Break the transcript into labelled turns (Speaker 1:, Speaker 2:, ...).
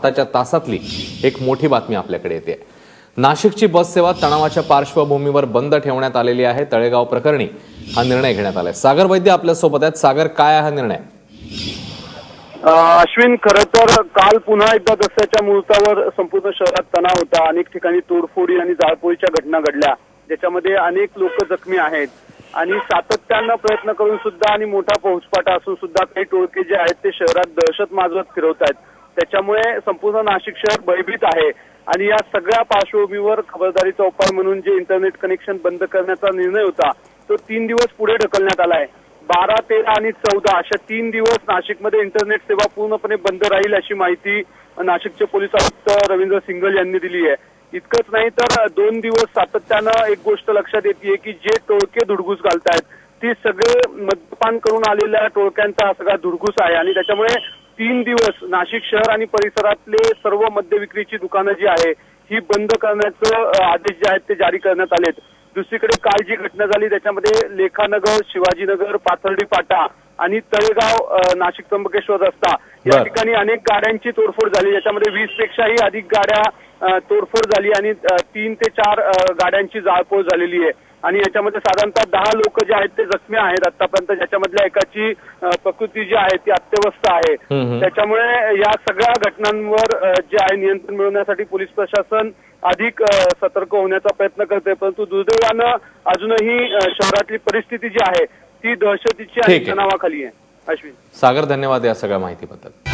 Speaker 1: आताच्या तासातली एक मोठी बातमी आपल्याकडे येते. नाशिकची बस सेवा तणावाच्या पार्श्वभूमीवर बंद ठेवण्यात आलेली आहे. तळेगाव प्रकरणी हा निर्णय घेण्यात आलाय. सागर वैद्य आपल्यासोबत आहेत. सागर काय आहे हा निर्णय?
Speaker 2: अश्विन खरं तर काल पुन्हा एकदा दसऱ्याच्या मुहूर्तावर संपूर्ण शहरात तणाव होता. अनेक ठिकाणी तोडफोडी आणि जाळपोळीच्या घटना घडल्या. ज्याच्यामध्ये अनेक लोक जखमी आहेत. आणि सातत्यानं प्रयत्न करून सुद्धा आणि मोठा पोहोचपाटा असून सुद्धा काही टोळके जे आहेत ते शहरात दहशत माजवत फिरवत आहेत. त्याच्यामुळे संपूर्ण नाशिक शहर भयभीत आहे. आणि या सगळ्या पार्श्वभूमीवर खबरदारीचा उपाय म्हणून जे इंटरनेट कनेक्शन बंद करण्याचा निर्णय होता तो तीन दिवस पुढे ढकलण्यात आलाय. बारा तेरा आणि चौदा अशा तीन दिवस नाशिकमध्ये इंटरनेट सेवा पूर्णपणे बंद राहील अशी माहिती नाशिकचे पोलीस आयुक्त रवींद्र सिंगल यांनी दिली आहे. इतकंच नाही तर दोन दिवस सातत्यानं एक गोष्ट लक्षात येते की जे टोळके धुडगूस घालतायत ती सगळे मद्यपान करून आलेल्या टोळक्यांचा सगळा धुडगूस आहे. आणि त्याच्यामुळे तीन दिवस नाशिक शहर आणि परिसरातले सर्व मद्य विक्रीची दुकानं जी आहे ही बंद करण्याचं आदेश जे आहेत ते जारी करण्यात आलेत. दुसरीकडे काल जी घटना झाली त्याच्यामध्ये लेखानगर शिवाजीनगर पाथर्डी पाटा आणि तळेगाव नाशिक त्र्यंबकेश्वर रस्ता या. ठिकाणी अनेक गाड्यांची तोडफोड झाली. याच्यामध्ये वीस पेक्षाही अधिक गाड्या तोडफोड झाली आणि तीन ते चार गाड्यांची जाळपोळ झालेली आहे. आणि याच्यामध्ये साधारणतः दहा लोक जे आहेत ते जखमी आहेत आतापर्यंत. ज्याच्यामधल्या एकाची प्रकृती जी आहे ती अत्यवस्थ आहे. त्याच्यामुळे या सगळ्या घटनांवर जे आहे नियंत्रण मिळवण्यासाठी पोलीस प्रशासन अधिक सतर्क होण्याचा प्रयत्न करते परंतु दुर्दैवानं अजूनही शहरातली परिस्थिती जी आहे ती दहशतीची आणि
Speaker 1: आहे.
Speaker 2: तणावाखाली आहे. अश्विन.
Speaker 1: सागर धन्यवाद या सगळ्या माहितीबद्दल.